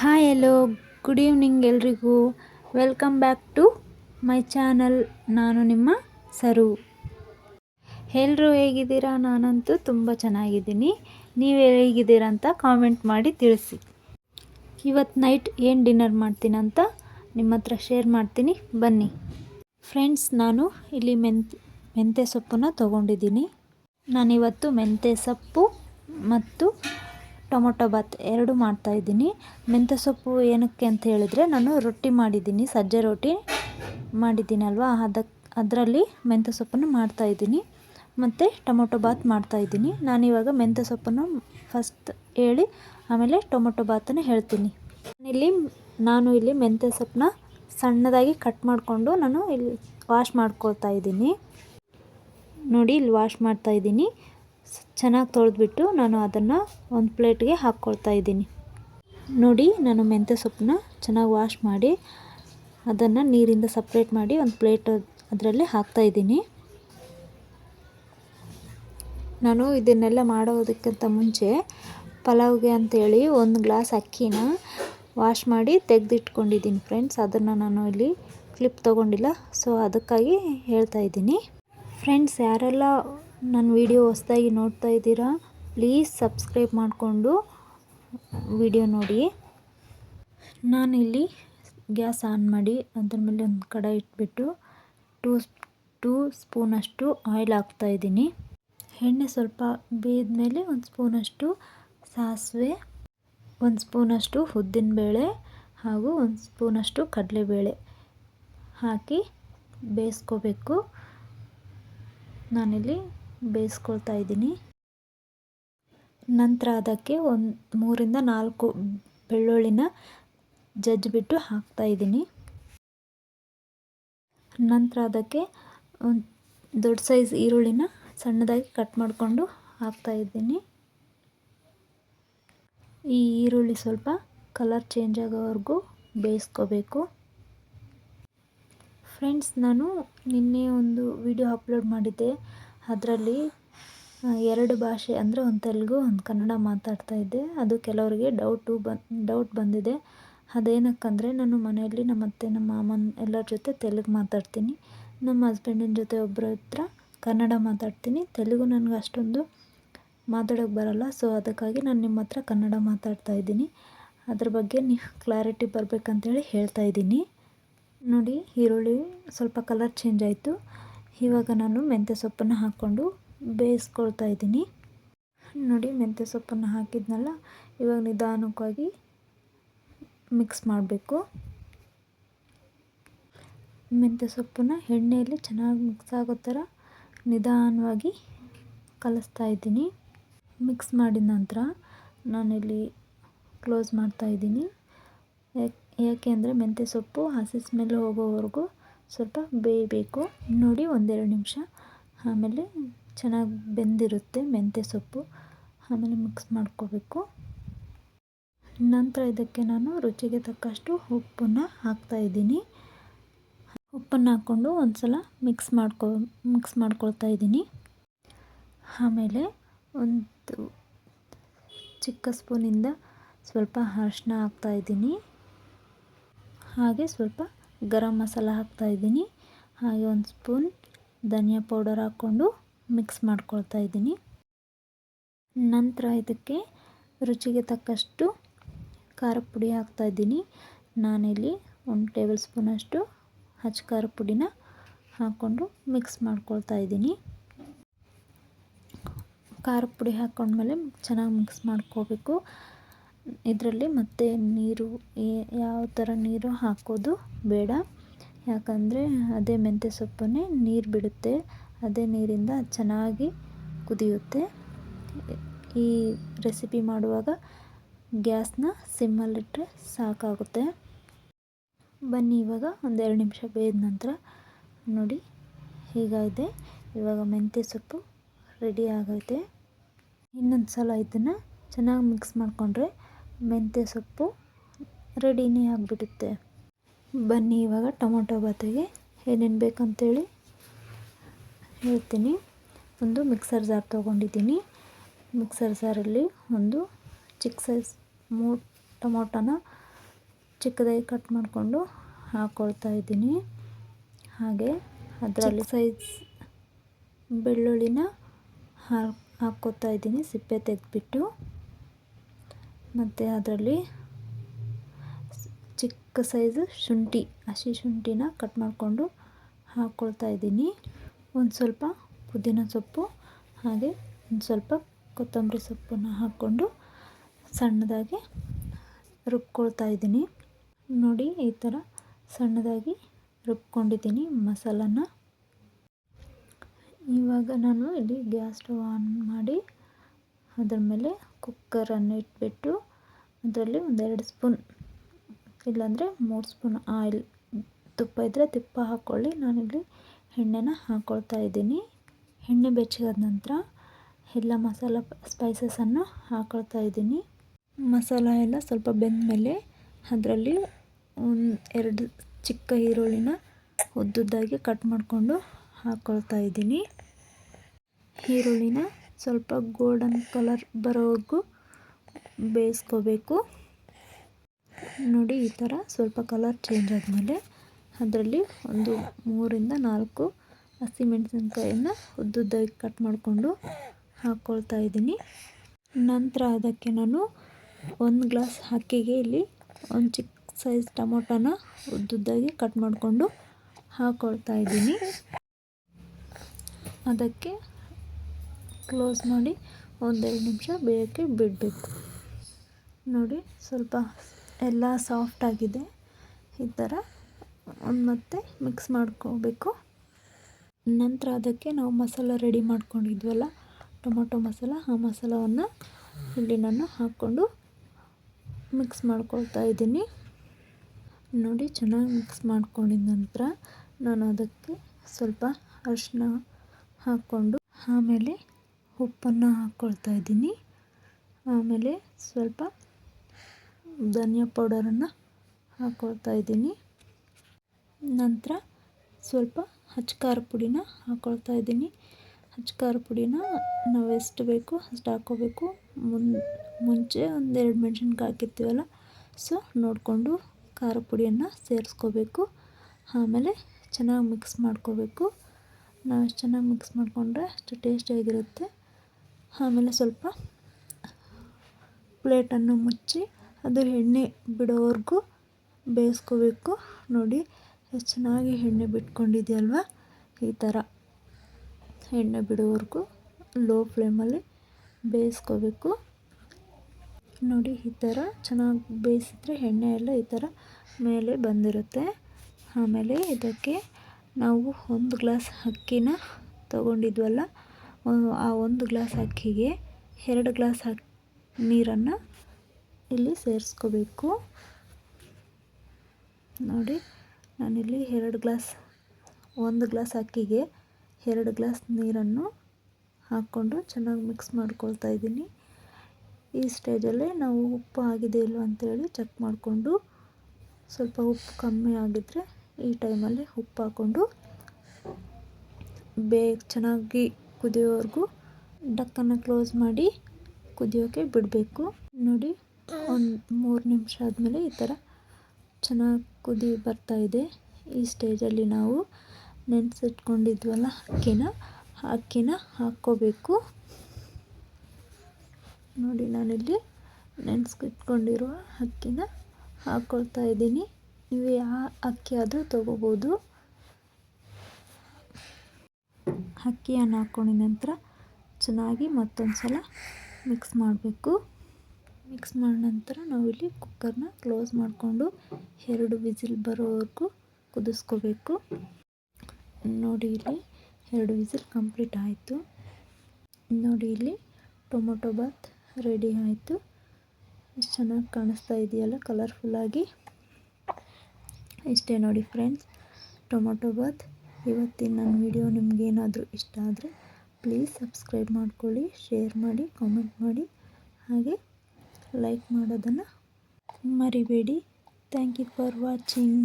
Hi hello good evening ಎಲ್ರಿಗೂ. Welcome back to my channel ನಾನು ನಿಮ್ಮ ಸರು. ಎಲ್ಲರೂ ಹೇಗಿದ್ದೀರಾ? ನಾನಂತೂ ತುಂಬ ಚೆನ್ನಾಗಿದ್ದೀನಿ. ನೀವು ಹೇಗಿದ್ದೀರಾ ಅಂತ ಕಾಮೆಂಟ್ ಮಾಡಿ ತಿಳಿಸಿ. ಇವತ್ತು ನೈಟ್ ಏನು ಡಿನ್ನರ್ ಮಾಡ್ತೀನಂತ ನಿಮ್ಮ ಹತ್ರ ಶೇರ್ ಮಾಡ್ತೀನಿ. ಬನ್ನಿ. ಫ್ರೆಂಡ್ಸ್ ನಾನು ಇಲ್ಲಿ ಮೆಂತ್, ಮೆಂತ್ಯ ಸೊಪ್ಪನ್ನು ತೊಗೊಂಡಿದ್ದೀನಿ. ನಾನಿವತ್ತು ಮೆಂತ್ಯ ಸೊಪ್ಪು ಮತ್ತು ಟೊಮೊಟೊ ಬಾತ್ ಎರಡು ಮಾಡ್ತಾಯಿದ್ದೀನಿ ಮೆಂತ್ಯ ಸೊಪ್ಪು ಏನಕ್ಕೆ ಅಂತ ಹೇಳಿದರೆ ನಾನು ರೊಟ್ಟಿ ಮಾಡಿದ್ದೀನಿ. ಸಜ್ಜೆ ರೊಟ್ಟಿ ಮಾಡಿದ್ದೀನಲ್ವ? ಅದಕ್ಕೆ ಅದರಲ್ಲಿ ಮೆಂತ್ಯ ಸೊಪ್ಪನ್ನು ಮಾಡ್ತಾಯಿದ್ದೀನಿ ಮತ್ತು ಟೊಮೊಟೊ ಬಾತ್ ಮಾಡ್ತಾಯಿದ್ದೀನಿ ನಾನಿವಾಗ ಮೆಂತ್ಯ ಸೊಪ್ಪನ್ನು ಫಸ್ಟ್ ಹೇಳಿ, ಆಮೇಲೆ ಟೊಮೊಟೊ ಬಾತನ್ನು ಹೇಳ್ತೀನಿ. ಇಲ್ಲಿ ನಾನು ಇಲ್ಲಿ ಮೆಂತ್ಯ ಸೊಪ್ಪನ್ನ ಸಣ್ಣದಾಗಿ ಕಟ್ ಮಾಡಿಕೊಂಡು ನಾನು ಇಲ್ಲಿ ವಾಶ್ ಮಾಡ್ಕೊಳ್ತಾ ಇದ್ದೀನಿ. ನೋಡಿ, ಇಲ್ಲಿ ವಾಶ್ ಮಾಡ್ತಾಯಿದ್ದೀನಿ ಚೆನ್ನಾಗಿ ತೊಳೆದ್ಬಿಟ್ಟು ನಾನು ಅದನ್ನು ಒಂದು ಪ್ಲೇಟ್ಗೆ ಹಾಕ್ಕೊಳ್ತಾ ಇದ್ದೀನಿ. ನೋಡಿ, ನಾನು ಮೆಂತ್ಯ ಸೊಪ್ಪನ್ನ ಚೆನ್ನಾಗಿ ವಾಶ್ ಮಾಡಿ ಅದನ್ನು ನೀರಿಂದ ಸಪ್ರೇಟ್ ಮಾಡಿ ಒಂದು ಪ್ಲೇಟ್ ಅದರಲ್ಲಿ ಹಾಕ್ತಾ ಇದ್ದೀನಿ. ನಾನು ಇದನ್ನೆಲ್ಲ ಮಾಡೋದಕ್ಕಿಂತ ಮುಂಚೆ ಪಲಾವ್ಗೆ ಅಂತೇಳಿ ಒಂದು ಗ್ಲಾಸ್ ಅಕ್ಕಿನ ವಾಶ್ ಮಾಡಿ ತೆಗೆದಿಟ್ಕೊಂಡಿದ್ದೀನಿ ಫ್ರೆಂಡ್ಸ್. ಅದನ್ನು ನಾನು ಇಲ್ಲಿ ಕ್ಲಿಪ್ ತೊಗೊಂಡಿಲ್ಲ, ಸೊ ಅದಕ್ಕಾಗಿ ಹೇಳ್ತಾ ಇದ್ದೀನಿ. ಫ್ರೆಂಡ್ಸ್, ಯಾರೆಲ್ಲ ನನ್ನ ವಿಡಿಯೋ ಹೊಸ್ದಾಗಿ ನೋಡ್ತಾ ಇದ್ದೀರಾ, ಪ್ಲೀಸ್ ಸಬ್ಸ್ಕ್ರೈಬ್ ಮಾಡಿಕೊಂಡು ವಿಡಿಯೋ ನೋಡಿ. ನಾನಿಲ್ಲಿ ಗ್ಯಾಸ್ ಆನ್ ಮಾಡಿ ಅದ್ರ ಮೇಲೆ ಒಂದು ಕಡೆ ಇಟ್ಬಿಟ್ಟು ಟೂ ಟೂ ಸ್ಪೂನಷ್ಟು ಆಯಿಲ್ ಹಾಕ್ತಾಯಿದ್ದೀನಿ ಎಣ್ಣೆ ಸ್ವಲ್ಪ ಬೇಯ್ದ ಒಂದು ಸ್ಪೂನಷ್ಟು ಸಾಸಿವೆ, ಒಂದು ಸ್ಪೂನಷ್ಟು ಉದ್ದಿನಬೇಳೆ ಹಾಗೂ ಒಂದು ಸ್ಪೂನಷ್ಟು ಕಡಲೆಬೇಳೆ ಹಾಕಿ ಬೇಯಿಸ್ಕೋಬೇಕು. ನಾನಿಲ್ಲಿ ಬೇಯಿಸ್ಕೊಳ್ತಾ ಇದ್ದೀನಿ. ನಂತರ ಅದಕ್ಕೆ ಒಂದು ಮೂರಿಂದ ನಾಲ್ಕು ಬೆಳ್ಳುಳ್ಳಿನ ಜಜ್ಜಿಬಿಟ್ಟು ಹಾಕ್ತಾ ಇದ್ದೀನಿ. ನಂತರ ಅದಕ್ಕೆ ಒಂದು ದೊಡ್ಡ ಸೈಜ್ ಈರುಳ್ಳಿನ ಸಣ್ಣದಾಗಿ ಕಟ್ ಮಾಡಿಕೊಂಡು ಹಾಕ್ತಾ ಇದ್ದೀನಿ. ಈ ಈರುಳ್ಳಿ ಸ್ವಲ್ಪ ಕಲರ್ ಚೇಂಜ್ ಆಗೋವರೆಗೂ ಬೇಯಿಸ್ಕೋಬೇಕು. ಫ್ರೆಂಡ್ಸ್, ನಾನು ನಿನ್ನೆ ಒಂದು ವಿಡಿಯೋ ಅಪ್ಲೋಡ್ ಮಾಡಿದ್ದೆ. ಅದರಲ್ಲಿ ಎರಡು ಭಾಷೆ ಅಂದರೆ ಒಂದು ತೆಲುಗು, ಒಂದು ಕನ್ನಡ ಮಾತಾಡ್ತಾ ಇದ್ದೆ. ಅದು ಕೆಲವರಿಗೆ ಡೌಟು ಬನ್ ಡೌಟ್ ಬಂದಿದೆ. ಅದೇನಕ್ಕಂದರೆ, ನಾನು ಮನೆಯಲ್ಲಿ ನಮ್ಮ ಅತ್ತೆ, ನಮ್ಮ ಮಾಮನ ಎಲ್ಲರ ಜೊತೆ ತೆಲುಗು ಮಾತಾಡ್ತೀನಿ. ನಮ್ಮ ಹಸ್ಬೆಂಡಿನ ಜೊತೆ ಒಬ್ಬರ ಹತ್ರ ಕನ್ನಡ ಮಾತಾಡ್ತೀನಿ. ತೆಲುಗು ನನಗೆ ಅಷ್ಟೊಂದು ಮಾತಾಡೋಕ್ಕೆ ಬರೋಲ್ಲ. ಸೊ ಅದಕ್ಕಾಗಿ ನಾನು ನಿಮ್ಮ ಹತ್ರ ಕನ್ನಡ ಮಾತಾಡ್ತಾ ಇದ್ದೀನಿ. ಅದ್ರ ಬಗ್ಗೆ ನೀವು ಕ್ಲಾರಿಟಿ ಬರಬೇಕಂತೇಳಿ ಹೇಳ್ತಾ ಇದ್ದೀನಿ. ನೋಡಿ, ಈರುಳ್ಳಿ ಸ್ವಲ್ಪ ಕಲರ್ ಚೇಂಜ್ ಆಯಿತು. ಇವಾಗ ನಾನು ಮೆಂತ್ಯ ಸೊಪ್ಪನ್ನು ಹಾಕ್ಕೊಂಡು ಬೇಯಿಸ್ಕೊಳ್ತಾ ಇದ್ದೀನಿ. ನೋಡಿ, ಮೆಂತ್ಯ ಸೊಪ್ಪನ್ನು ಹಾಕಿದ್ನಲ್ಲ, ಇವಾಗ ನಿಧಾನಕ್ಕಾಗಿ ಮಿಕ್ಸ್ ಮಾಡಬೇಕು. ಮೆಂತ್ಯ ಸೊಪ್ಪನ್ನು ಎಣ್ಣೆಯಲ್ಲಿ ಚೆನ್ನಾಗಿ ಮಿಕ್ಸ್ ಆಗೋ ಥರ ನಿಧಾನವಾಗಿ ಕಲಿಸ್ತಾ ಇದ್ದೀನಿ. ಮಿಕ್ಸ್ ಮಾಡಿದ ನಂತರ ನಾನಿಲ್ಲಿ ಕ್ಲೋಸ್ ಮಾಡ್ತಾ ಇದ್ದೀನಿ. ಯಾಕೆ ಅಂದರೆ ಮೆಂತ್ಯ ಸೊಪ್ಪು ಹಸಿ ಸ್ಮೆಲ್ ಹೋಗೋವರೆಗೂ ಸ್ವಲ್ಪ ಬೇಯಬೇಕು. ನೋಡಿ, ಒಂದೆರಡು ನಿಮಿಷ. ಆಮೇಲೆ ಚೆನ್ನಾಗಿ ಬೆಂದಿರುತ್ತೆ ಮೆಂತ್ಯ ಸೊಪ್ಪು. ಆಮೇಲೆ ಮಿಕ್ಸ್ ಮಾಡ್ಕೋಬೇಕು. ನಂತರ ಇದಕ್ಕೆ ನಾನು ರುಚಿಗೆ ತಕ್ಕಷ್ಟು ಉಪ್ಪನ್ನು ಹಾಕ್ತಾಯಿದ್ದೀನಿ ಉಪ್ಪನ್ನು ಹಾಕ್ಕೊಂಡು ಒಂದು ಸಲ ಮಿಕ್ಸ್ ಮಾಡ್ಕೊ ಮಿಕ್ಸ್ ಮಾಡ್ಕೊಳ್ತಾ ಇದ್ದೀನಿ. ಆಮೇಲೆ ಒಂದು ಚಿಕ್ಕ ಸ್ಪೂನಿಂದ ಸ್ವಲ್ಪ ಅರಿಶಿನ ಹಾಕ್ತಾಯಿದ್ದೀನಿ ಹಾಗೆ ಸ್ವಲ್ಪ ಗರಂ ಮಸಾಲ ಹಾಕ್ತಾಯಿದ್ದೀನಿ ಹಾಗೆ ಒಂದು ಸ್ಪೂನ್ ಧನಿಯಾ ಪೌಡರ್ ಹಾಕ್ಕೊಂಡು ಮಿಕ್ಸ್ ಮಾಡ್ಕೊಳ್ತಾ ಇದ್ದೀನಿ. ನಂತರ ಇದಕ್ಕೆ ರುಚಿಗೆ ತಕ್ಕಷ್ಟು ಖಾರ ಪುಡಿ ಹಾಕ್ತಾಯಿದ್ದೀನಿ ನಾನಿಲ್ಲಿ ಒಂದು ಟೇಬಲ್ ಸ್ಪೂನಷ್ಟು ಹಚ್ಚ ಖಾರ ಪುಡಿನ ಹಾಕ್ಕೊಂಡು ಮಿಕ್ಸ್ ಮಾಡ್ಕೊಳ್ತಾ ಇದ್ದೀನಿ. ಖಾರ ಪುಡಿ ಹಾಕ್ಕೊಂಡ್ಮೇಲೆ ಚೆನ್ನಾಗಿ ಮಿಕ್ಸ್ ಮಾಡ್ಕೋಬೇಕು ಇದರಲ್ಲಿ ಮತ್ತೆ ನೀರು ಯಾವ ಥರ ನೀರು ಹಾಕೋದು ಬೇಡ. ಯಾಕಂದರೆ ಅದೇ ಮೆಂತ್ಯ ಸೊಪ್ಪನ್ನೇ ನೀರು ಬಿಡುತ್ತೆ. ಅದೇ ನೀರಿಂದ ಚೆನ್ನಾಗಿ ಕುದಿಯುತ್ತೆ. ಈ ರೆಸಿಪಿ ಮಾಡುವಾಗ ಗ್ಯಾಸ್ನ ಸಿಮ್ಮಲ್ಲಿಟ್ಟರೆ ಸಾಕಾಗುತ್ತೆ. ಬನ್ನಿ ಇವಾಗ ಒಂದೆರಡು ನಿಮಿಷ ಬೇಯ್ದ ನಂತರ ನೋಡಿ ಹೀಗಾಗಿದೆ ಇವಾಗ ಮೆಂತ್ಯ ಸೊಪ್ಪು ರೆಡಿ ಆಗೈತೆ. ಇನ್ನೊಂದು ಸಲ ಇದನ್ನು ಚೆನ್ನಾಗಿ ಮಿಕ್ಸ್ ಮಾಡಿಕೊಂಡ್ರೆ ಮೆಂತ್ಯ ಸೊಪ್ಪು ರೆಡಿನೇ ಆಗಿಬಿಡುತ್ತೆ. ಬನ್ನಿ ಇವಾಗ ಟೊಮೊಟೊ ಬಾತಿಗೆ ಏನೇನು ಬೇಕಂತೇಳಿ ಹೇಳ್ತೀನಿ. ಒಂದು ಮಿಕ್ಸರ್ ಜಾರ್ ತೊಗೊಂಡಿದ್ದೀನಿ. ಮಿಕ್ಸರ್ ಜಾರಲ್ಲಿ ಒಂದು ಚಿಕ್ಕ ಸೈಜ್ ಮೂ ಟೊಮೊಟೊನ ಚಿಕ್ಕದಾಗಿ ಕಟ್ ಮಾಡಿಕೊಂಡು ಹಾಕ್ಕೊಳ್ತಾ ಇದ್ದೀನಿ. ಹಾಗೆ ಅದರಲ್ಲಿ ಸೈಜ್ ಬೆಳ್ಳುಳ್ಳಿನ ಹಾಕ್ಕೊತಾ ಇದ್ದೀನಿ ಸಿಪ್ಪೆ ತೆಗೆದ್ಬಿಟ್ಟು. ಮತ್ತು ಅದರಲ್ಲಿ ಚಿಕ್ಕ ಸೈಜು ಶುಂಠಿ, ಹಸಿ ಶುಂಠಿನ ಕಟ್ ಮಾಡಿಕೊಂಡು ಹಾಕ್ಕೊಳ್ತಾ ಇದ್ದೀನಿ. ಒಂದು ಸ್ವಲ್ಪ ಪುದೀನ ಸೊಪ್ಪು, ಹಾಗೆ ಒಂದು ಸ್ವಲ್ಪ ಕೊತ್ತಂಬರಿ ಸೊಪ್ಪನ್ನು ಹಾಕ್ಕೊಂಡು ಸಣ್ಣದಾಗಿ ರುಬ್ಕೊಳ್ತಾ ಇದ್ದೀನಿ. ನೋಡಿ, ಈ ಥರ ಸಣ್ಣದಾಗಿ ರುಬ್ಕೊಂಡಿದ್ದೀನಿ ಮಸಾಲನ ಇವಾಗ ನಾನು ಇಲ್ಲಿ ಗ್ಯಾಸ್ ಸ್ಟವ್ ಆನ್ ಮಾಡಿ ಅದರ ಮೇಲೆ ಕುಕ್ಕರನ್ನು ಇಟ್ಬಿಟ್ಟು ಅದರಲ್ಲಿ ಒಂದೆರಡು ಸ್ಪೂನ್, ಇಲ್ಲಾಂದರೆ ಮೂರು ಸ್ಪೂನ್ ಆಯಿಲ್ ತುಪ್ಪ ಇದ್ದರೆ ತುಪ್ಪ ಹಾಕ್ಕೊಳ್ಳಿ. ನಾನಿಲ್ಲಿ ಎಣ್ಣೆನ ಹಾಕ್ಕೊಳ್ತಾ ಇದ್ದೀನಿ. ಎಣ್ಣೆ ಬೆಚ್ಚಗಾದ ನಂತರ ಎಲ್ಲ ಮಸಾಲ ಸ್ಪೈಸಸನ್ನು ಹಾಕ್ಕೊಳ್ತಾ ಇದ್ದೀನಿ. ಮಸಾಲ ಎಲ್ಲ ಸ್ವಲ್ಪ ಬೆಂದ ಮೇಲೆ ಅದರಲ್ಲಿ ಒಂದು ಎರಡು ಚಿಕ್ಕ ಈರುಳ್ಳಿನ ಉದ್ದುದ್ದಾಗಿ ಕಟ್ ಮಾಡಿಕೊಂಡು ಹಾಕ್ಕೊಳ್ತಾ ಇದ್ದೀನಿ. ಈರುಳ್ಳಿನ ಸ್ವಲ್ಪ ಗೋಲ್ಡನ್ ಕಲರ್ ಬರೋವರೆಗೂ ಬೇಯಿಸ್ಕೋಬೇಕು. ನೋಡಿ, ಈ ಥರ ಸ್ವಲ್ಪ ಕಲರ್ ಚೇಂಜ್ ಆದಮೇಲೆ ಅದರಲ್ಲಿ ಒಂದು ಮೂರಿಂದ ನಾಲ್ಕು ಹಸಿಮೆಣಸಿನ್ಕಾಯನ್ನು ಉದ್ದುದ್ದಾಗಿ ಕಟ್ ಮಾಡಿಕೊಂಡು ಹಾಕ್ಕೊಳ್ತಾ ಇದ್ದೀನಿ. ನಂತರ ಅದಕ್ಕೆ ನಾನು ಒಂದು ಗ್ಲಾಸ್ ಅಕ್ಕಿಗೆ ಇಲ್ಲಿ ಒಂದು ಚಿಕ್ಕ ಸೈಜ್ ಟೊಮೊಟೊನ ಉದ್ದುದ್ದಾಗಿ ಕಟ್ ಮಾಡಿಕೊಂಡು ಹಾಕ್ಕೊಳ್ತಾ ಇದ್ದೀನಿ. ಅದಕ್ಕೆ ಕ್ಲೋಸ್ ಮಾಡಿ ಒಂದೆರಡು ನಿಮಿಷ ಬೇಯೋಕ್ಕೆ ಬಿಡಬೇಕು. ನೋಡಿ, ಸ್ವಲ್ಪ ಎಲ್ಲ ಸಾಫ್ಟ್ ಆಗಿದೆ. ಈ ಥರ ಒಂದು ಮತ್ತೆ ಮಿಕ್ಸ್ ಮಾಡ್ಕೋಬೇಕು. ನಂತರ ಅದಕ್ಕೆ ನಾವು ಮಸಾಲ ರೆಡಿ ಮಾಡ್ಕೊಂಡಿದ್ವಲ್ಲ, ಟೊಮೊಟೊ ಮಸಾಲ, ಆ ಮಸಾಲವನ್ನು ಇಲ್ಲಿ ನಾನು ಹಾಕ್ಕೊಂಡು ಮಿಕ್ಸ್ ಮಾಡ್ಕೊಳ್ತಾ ಇದ್ದೀನಿ. ನೋಡಿ, ಚೆನ್ನಾಗಿ ಮಿಕ್ಸ್ ಮಾಡ್ಕೊಂಡಿದ ನಂತರ ನಾನು ಅದಕ್ಕೆ ಸ್ವಲ್ಪ ಅರಿಶಿನ ಹಾಕ್ಕೊಂಡು ಆಮೇಲೆ ಉಪ್ಪನ್ನು ಹಾಕ್ಕೊಳ್ತಾ ಇದ್ದೀನಿ. ಆಮೇಲೆ ಸ್ವಲ್ಪ ಧನಿಯಾ ಪೌಡರನ್ನು ಹಾಕ್ಕೊಳ್ತಾ ಇದ್ದೀನಿ. ನಂತರ ಸ್ವಲ್ಪ ಖಾರ ಪುಡಿನ ಹಾಕ್ಕೊಳ್ತಾ ಇದ್ದೀನಿ. ಖಾರ ಪುಡಿನ ನಾವು ಎಷ್ಟು ಬೇಕು ಅಷ್ಟು ಹಾಕ್ಕೋಬೇಕು ಮುನ್, ಮುಂಚೆ ಒಂದೆರಡು ಮೆಣಸಿನ್ಕಾಯಿ ಹಾಕಿರ್ತೀವಲ್ಲ, ಸೊ ನೋಡಿಕೊಂಡು ಖಾರ ಪುಡಿಯನ್ನು ಸೇರಿಸ್ಕೋಬೇಕು. ಆಮೇಲೆ ಚೆನ್ನಾಗಿ ಮಿಕ್ಸ್ ಮಾಡ್ಕೋಬೇಕು. ನಾವು ಚೆನ್ನಾಗಿ ಮಿಕ್ಸ್ ಮಾಡಿಕೊಂಡ್ರೆ ಅಷ್ಟು ಟೇಸ್ಟಿಯಾಗಿರುತ್ತೆ ಆಮೇಲೆ ಸ್ವಲ್ಪ ಪ್ಲೇಟನ್ನು ಮುಚ್ಚಿ ಅದು ಎಣ್ಣೆ ಬಿಡೋವರೆಗೂ ಬೇಯಿಸ್ಕೋಬೇಕು. ನೋಡಿ ಚೆನ್ನಾಗಿ ಎಣ್ಣೆ ಬಿಟ್ಕೊಂಡಿದೆಯಲ್ವ? ಈ ಥರ ಎಣ್ಣೆ ಬಿಡೋವರೆಗೂ ಲೋ ಫ್ಲೇಮಲ್ಲಿ ಬೇಯಿಸ್ಕೋಬೇಕು. ನೋಡಿ, ಈ ಥರ ಚೆನ್ನಾಗಿ ಬೇಯಿಸಿದ್ರೆ ಎಣ್ಣೆ ಎಲ್ಲ ಈ ಥರ ಮೇಲೆ ಬಂದಿರುತ್ತೆ. ಆಮೇಲೆ ಇದಕ್ಕೆ ನಾವು ಒಂದು ಗ್ಲಾಸ್ ಅಕ್ಕಿನ ತಗೊಂಡಿದ್ವಲ್ಲ ಆ ಒಂದು ಗ್ಲಾಸ್ ಅಕ್ಕಿಗೆ ಎರಡು ಗ್ಲಾಸ್ ಅಕ್ಕಿ ನೀರನ್ನು ಇಲ್ಲಿ ಸೇರಿಸ್ಕೋಬೇಕು. ನೋಡಿ, ನಾನಿಲ್ಲಿ ಎರಡು ಗ್ಲಾಸ್, ಒಂದು ಗ್ಲಾಸ್ ಅಕ್ಕಿಗೆ ಎರಡು ಗ್ಲಾಸ್ ನೀರನ್ನು ಹಾಕ್ಕೊಂಡು ಚೆನ್ನಾಗಿ ಮಿಕ್ಸ್ ಮಾಡ್ಕೊಳ್ತಾ ಇದ್ದೀನಿ. ಈ ಸ್ಟೇಜಲ್ಲೇ ನಾವು ಉಪ್ಪು ಆಗಿದೆ ಇಲ್ವ ಅಂತೇಳಿ ಚೆಕ್ ಮಾಡಿಕೊಂಡು ಸ್ವಲ್ಪ ಉಪ್ಪು ಕಮ್ಮಿ ಆಗಿದ್ದರೆ ಈ ಟೈಮಲ್ಲಿ ಉಪ್ಪು ಹಾಕ್ಕೊಂಡು ಬೇಗ ಚೆನ್ನಾಗಿ ಕುದಿಯೋವರೆಗೂ ಡಕ್ಕನ್ನು ಕ್ಲೋಸ್ ಮಾಡಿ ಕುದಿಯೋಕ್ಕೆ ಬಿಡಬೇಕು. ನೋಡಿ, ಒಂದು ಮೂರು ನಿಮಿಷ ಆದಮೇಲೆ ಈ ಥರ ಚೆನ್ನಾಗಿ ಕುದಿ ಬರ್ತಾಯಿದೆ ಈ ಸ್ಟೇಜಲ್ಲಿ ನಾವು ನೆನೆಸಿಟ್ಕೊಂಡಿದ್ವಲ್ಲ ಅಕ್ಕಿನ ಅಕ್ಕಿನ ಹಾಕ್ಕೋಬೇಕು. ನೋಡಿ, ನಾನಿಲ್ಲಿ ನೆನೆಸ್ಕಿಟ್ಕೊಂಡಿರುವ ಅಕ್ಕಿನ ಹಾಕ್ಕೊಳ್ತಾ ಇದ್ದೀನಿ. ನೀವು ಯಾ ಅಕ್ಕಿ ಆದರೂ ತೊಗೋಬೋದು. ಅಕ್ಕಿಯನ್ನು ಹಾಕ್ಕೊಂಡಿದ ನಂತರ ಚೆನ್ನಾಗಿ ಮತ್ತೊಂದು ಸಲ ಮಿಕ್ಸ್ ಮಾಡಬೇಕು. ಮಿಕ್ಸ್ ಮಾಡಿದ ನಂತರ ನಾವಿಲ್ಲಿ ಕುಕ್ಕರ್ನ ಕ್ಲೋಸ್ ಮಾಡಿಕೊಂಡು ಎರಡು ವಿಸಿಲ್ ಬರೋವರೆಗೂ ಕುದಿಸ್ಕೋಬೇಕು. ನೋಡಿ ಇಲ್ಲಿ ಎರಡು ವಿಸಿಲ್ ಕಂಪ್ಲೀಟ್ ಆಯಿತು. ನೋಡಿ ಇಲ್ಲಿ ಟೊಮೊಟೊ ಬಾತ್ ರೆಡಿ ಆಯಿತು. ಎಷ್ಟು ಚೆನ್ನಾಗಿ ಕಾಣಿಸ್ತಾ ಇದೆಯಲ್ಲ ಕಲರ್ಫುಲ್ಲಾಗಿ ಇಷ್ಟೇ ನೋಡಿ ಫ್ರೆಂಡ್ಸ್ ಟೊಮೊಟೊ ಬಾತ್ ಇವತ್ತಿನ ನನ್ನ ವಿಡಿಯೋ ನಿಮಗೇನಾದರೂ ಇಷ್ಟ ಆದರೆ ಪ್ಲೀಸ್ ಸಬ್ಸ್ಕ್ರೈಬ್ ಮಾಡ್ಕೊಳ್ಳಿ ಶೇರ್ ಮಾಡಿ ಕಾಮೆಂಟ್ ಮಾಡಿ. ಹಾಗೆ ಲೈಕ್ ಮಾಡೋದನ್ನು ಮರಿಬೇಡಿ. Thank you for watching